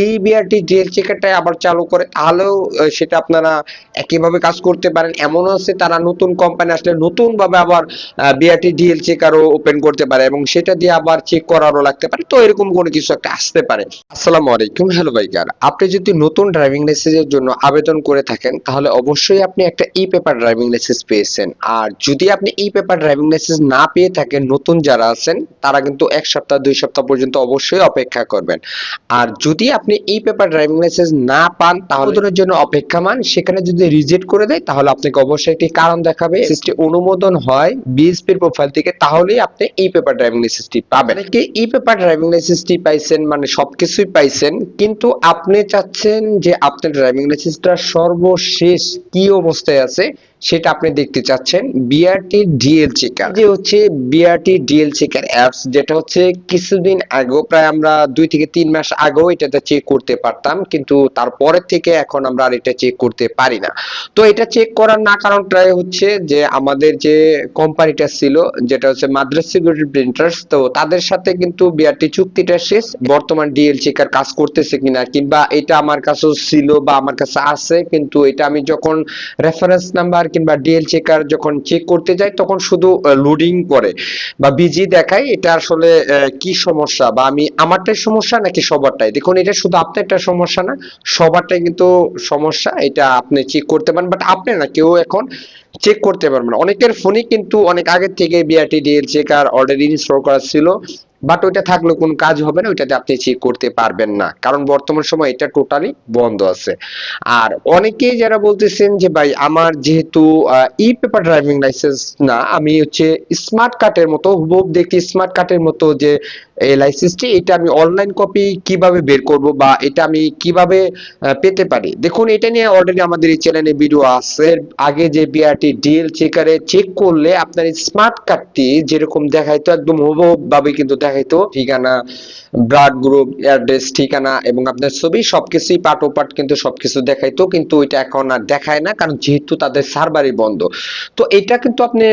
এই BRT DL চেকারটাই আবার চালু করে তাহলেও সেটা আপনারা একইভাবে কাজ করতে পারেন। এমনও আছে তারা নতুন কোম্পানি আসলে নতুন ভাবে আবার বিআরটি ডিএল চেকারও ওপেন করতে পারে এবং সেটা দিয়ে আবার চেক করারও লাগতে পারে। তো এরকম কোনো কিছু একটা আসতে পারে। আসসালামু আলাইকুম, হ্যালো বাইকার আপনি যদি নতুন ড্রাইভিং লাইসেন্সের জন্য আবেদন করে থাকেন, তাহলে অবশ্যই আপনি একটা ই পেপার ড্রাইভিং লাইসেন্স পেয়েছেন। আর যদি আপনি ই পেপার ড্রাইভিং লাইসেন্স না পেয়ে থাকেন, নতুন যারা আছেন, তারা কিন্তু এক সপ্তাহ, দুই সপ্তাহ পর্যন্ত অবশ্যই অপেক্ষা করবেন। আর যদি আপনি ই পেপার ড্রাইভিং লাইসেন্স না পান, তাহলে জন্য অপেক্ষামান সেখানে যদি রিজেক্ট করে দেয়, তাহলে আপনাকে অবশ্যই একটি কারণ দেখাবে। সিস্টেম অনুমোদন হয় বিএসপির প্রোফাইল থেকে, তাহলেই আপনি ই পেপার ড্রাইভিং লাইসেন্সটি পাবেন। অনেকে ই পেপার ড্রাইভিং লাইসেন্সটি পাইছেন মানে সবকিছুই পাইছেন, কিন্তু আপনি চাচ্ছেন যে আপনার ড্রাইভিং লাইসেন্সটা সর্বশেষ কি অবস্থায় আছে সেটা আপনি দেখতে চাচ্ছেন বিআরটি ডিএল চেকার যে হচ্ছে বিআরটি ডিএল চেকার অ্যাপস যেটা হচ্ছে কিছুদিন আগেও প্রায় আমরা দুই থেকে তিন মাস আগেও এটাতে চেক করতে পারতাম কিন্তু তারপরের থেকে এখন আমরা আর এটা চেক করতে পারি না। তো এটা চেক করার না কারণটাই হচ্ছে যে আমাদের যে কোম্পানিটা ছিল যেটা হচ্ছে মাদ্রাস সিকিউরিটি প্রিন্টার্স তো তাদের সাথে কিন্তু বিআরটি চুক্তিটা শেষ। বর্তমান ডিএল চেকার কাজ করতেছে কিনা কিংবা এটা আমার কাছেও ছিল বা আমার কাছে আছে কিন্তু এটা আমি যখন রেফারেন্স নাম্বার কিংবা ডিএল চেকার যখন চেক করতে যাই তখন শুধু লোডিং করে। বা বিজি দেখায়, এটা আসলে কি সমস্যা? বা আমি, আমারটাই সমস্যা নাকি সবারটাই? দেখুন, এটা শুধু আপনারটা সমস্যা না, সবারটাই কিন্তু সমস্যা, এটা আপনি চেক করতে পারেন। বাট আপনি না, কেউ এখন চেক করতে পারবেন অনেকের ফোনে কিন্তু অনেক আগে থেকে BRT DL checker already install করা ছিল। বাট ওইটা থাকলে কোনো কাজ হবে না, ওইটাতে আপনি চেক করতে পারবেন না। কারণ বর্তমান সময় এটা টোটালি বন্ধ আছে। আর অনেকেই যারা বলতেছেন যে, ভাই, আমার যেহেতু ই পেপার ড্রাইভিং লাইসেন্স না, আমি হচ্ছে স্মার্ট কার্ডের মতো হুবহুব দেখতে স্মার্ট কার্ডের মতো যে এই লাইসেন্সটি এটা আমি অনলাইন কপি কীভাবে বের করব বা এটা আমি কীভাবে পেতে পারি? দেখুন, এটা নিয়ে অলরেডি আমাদের এই চ্যানেলে ভিডিও আছে। আগে যে বিআরটি ডিএল চেকারে চেক করলে আপনার স্মার্ট কার্ডটি যেরকম দেখায় তো একদম হুবহুব ভাবে কিন্তু দেখাইতো ঠিকানা ব্লাড গ্রুপ অ্যাড্রেস ঠিকানা এবং আপনার ছবি সবকিছুই পার্ট ও পার্ট কিন্তু সবকিছু দেখাইতো, কিন্তু এটা এখন আর দেখায় না কারণ যেহেতু তাদের সার্ভারই বন্ধ। তো এটা কিন্তু আপনি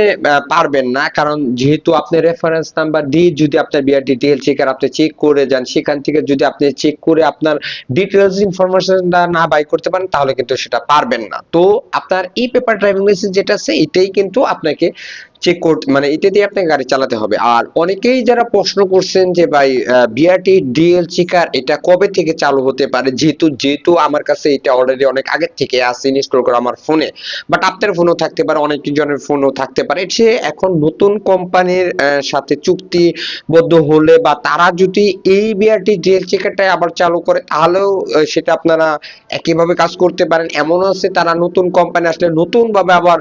পারবেন না কারণ যেহেতু আপনি রেফারেন্স নাম্বার দিয়ে যদি আপনার বিআরটি ডিএল চেকার আপনি চেক করে যান, সেখান থেকে যদি আপনি চেক করে আপনার ডিটেলস ইনফরমেশনটা না বাই করতে পারেন, তাহলে কিন্তু সেটা পারবেন না। তো আপনার ই পেপার ড্রাইভিং লাইসেন্স যেটা আছে, এটাই কিন্তু আপনাকে চেক করতে মানে এটা দিয়ে আপনাকে গাড়ি চালাতে হবে। আর অনেকেই যারা প্রশ্ন করছেন যে ভাই বিআরটি ডিএল চেকার এটা কবে থেকে চালু হতে পারে? যেহেতু যেহেতু আমার কাছে এটা অলরেডি অনেক আগে থেকে আছে ইনস্টল করা আমার ফোনে বাট আপনার ফোনও থাকতে পারে, অনেক জনের ফোনও থাকতে পারে। সে এখন নতুন কোম্পানির সাথে চুক্তিবদ্ধ হলে বা তারা যদি এই বিআরটি ডিএল চেকারটাই আবার চালু করে, তাহলেও সেটা আপনারা একইভাবে কাজ করতে পারেন। এমনও আছে তারা নতুন কোম্পানি আসলে নতুন ভাবে আবার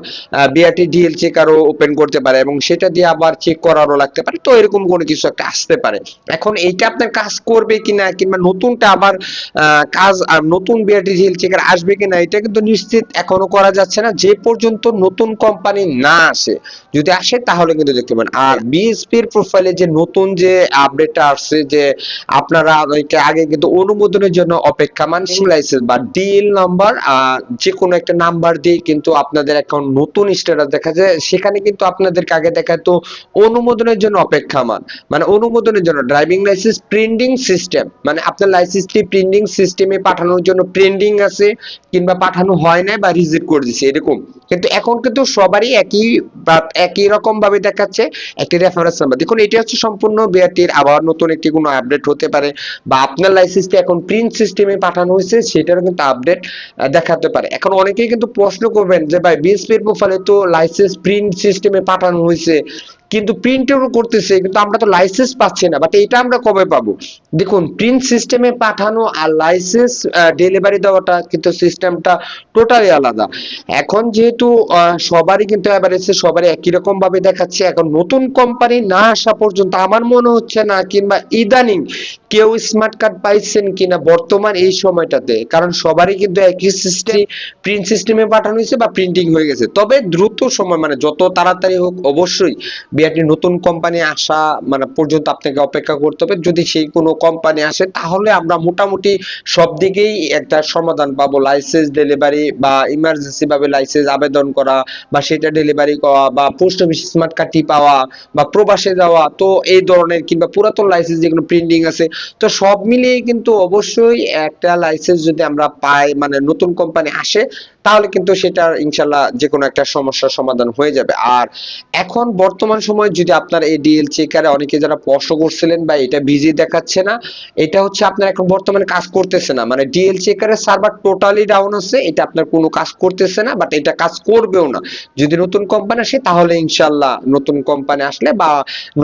বিআরটি ডিএল চেকারও ওপেন করতে পারে এবং সেটা দিয়ে আবার চেক করারও লাগতে পারে। তো এরকম কোনো কিছু একটা আসতে পারে। এখন এইটা আপনার কাজ করবে কিনা কিংবা নতুনটা আবার কাজ আর নতুন বিআরটি ডিএল চেকার আসবে কিনা, এটা কিন্তু নিশ্চিত এখনও করা যাচ্ছে না। যে পর্যন্ত নতুন কোম্পানি না আসে, যদি আসে তাহলে কিন্তু দেখতে পাবেন আর বিএসপির প্রোফাইলে যে নতুন যে আপডেটটা আসছে, যে আপনারা ওইটা আগে কিন্তু অনুমোদনের জন্য অপেক্ষামান লাইসেন্স বা ডিএল নাম্বার যে কোনো একটা নাম্বার দিয়ে কিন্তু আপনাদের এখন নতুন স্ট্যাটাস দেখা যায়। সেখানে কিন্তু আপনাদেরকে আগে দেখাতো অনুমোদনের জন্য অপেক্ষামান। মানে অনুমোদনের জন্য ড্রাইভিং লাইসেন্স প্রিন্টিং সিস্টেম মানে আপনার লাইসেন্সটি প্রিন্টিং সিস্টেমে পাঠানোর জন্য প্রিন্টিং আছে কিংবা পাঠানো হয় নাই বা রিজেক্ট করে দিছে, এরকম। কিন্তু এখন কিন্তু সবারই একই একই রকম ভাবে দেখাচ্ছে, একটি রেফারেন্স নাম্বার দেখুন, এটি হচ্ছে সম্পূর্ণ বিআরটির আবার নতুন একটি কোনো আপডেট হতে পারে বা আপনার লাইসেন্সটি এখন প্রিন্ট সিস্টেমে পাঠানো হয়েছে, সেটারও কিন্তু আপডেট দেখাতে পারে। এখন অনেকেই কিন্তু প্রশ্ন করবেন যে, ভাই বিএসপির প্রোফাইলে তো লাইসেন্স প্রিন্ট সিস্টেমে পাঠানো হয়েছে। কিন্তু প্রিন্টও করতেছে, কিন্তু আমরা তো লাইসেন্স পাচ্ছি না বাট এটা আমরা কবে পাবো? দেখুন প্রিন্ট সিস্টেমে পাঠানো আর লাইসেন্স ডেলিভারি দেওয়াটা কিন্তু সিস্টেমটা টোটালি আলাদা। এখন যেহেতু সবারই কিন্তু এভারেজে সবারই একই রকম ভাবে দেখাচ্ছে, এখন নতুন কোম্পানি না আসা পর্যন্ত আমার মনে হচ্ছে না, কিংবা ইদানিং কেউ স্মার্ট কার্ড পাইছেন কিনা বর্তমান এই সময়টাতে, কারণ সবারই কিন্তু একই সিস্টেম প্রিন্ট সিস্টেমে পাঠানো হয়েছে বা প্রিন্টিং হয়ে গেছে। তবে দ্রুত সময় মানে যত তাড়াতাড়ি হোক, অবশ্যই বিআরটি নতুন কোম্পানি আসা মানে পর্যন্ত আপনাকে অপেক্ষা করতে হবে। যদি সেই কোনো কোম্পানি আসে, তাহলে আমরা মোটামুটি সব দিকেই একটা সমাধান পাবো। লাইসেন্স ডেলিভারি বা ইমার্জেন্সি ভাবে লাইসেন্স আবেদন করা বা সেটা ডেলিভারি করা বা পোস্ট অফিস স্মার্ট কার্ডটি পাওয়া বা প্রবাসে যাওয়া। তো এই ধরনের কিংবা পুরাতন লাইসেন্স যেগুলো প্রিন্টিং আছে, তো সব মিলিয়ে কিন্তু অবশ্যই একটা লাইসেন্স যদি আমরা পাই মানে নতুন কোম্পানি আসে তাহলে কিন্তু সেটা ইনশাল্লাহ যে কোনো একটা সমস্যার সমাধান হয়ে যাবে। আর এখন বর্তমান সময়ে যদি আপনার এই ডিএল চেকারে অনেকে যারা প্রশ্ন করছিলেন বা এটা বিজি দেখাচ্ছে না, এটা হচ্ছে আপনার এখন বর্তমানে কাজ করতেছে না। মানে ডিএল চেকারের সার্ভার টোটালি ডাউন আছে, এটা আপনার কোনো কাজ করতেছে না, বাট এটা কাজ করবেও না। যদি নতুন কোম্পানি আসে, তাহলে ইনশাল্লাহ নতুন কোম্পানি আসলে বা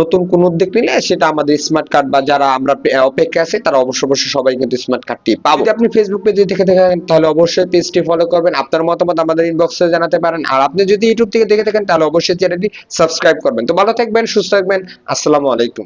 নতুন কোন উদ্যোগ নিলে সেটা আমাদের স্মার্ট কার্ড বা যারা আমরা অপেক্ষা আছে, তারা অবশ্যই অবশ্যই সবাই কিন্তু স্মার্ট কার্ডটি পাবো। যদি আপনি ফেসবুক পেজে দেখে থাকেন তাহলে অবশ্যই পেজটি ফলো করবেন। আপনার মতামত আমাদের ইনবক্সে জানাতে পারেন। আর আপনি যদি ইউটিউব থেকে দেখে থাকেন, তাহলে অবশ্যই চ্যানেলটি সাবস্ক্রাইব করবেন। তো ভালো থাকবেন, সুস্থ থাকবেন। আসসালামু আলাইকুম।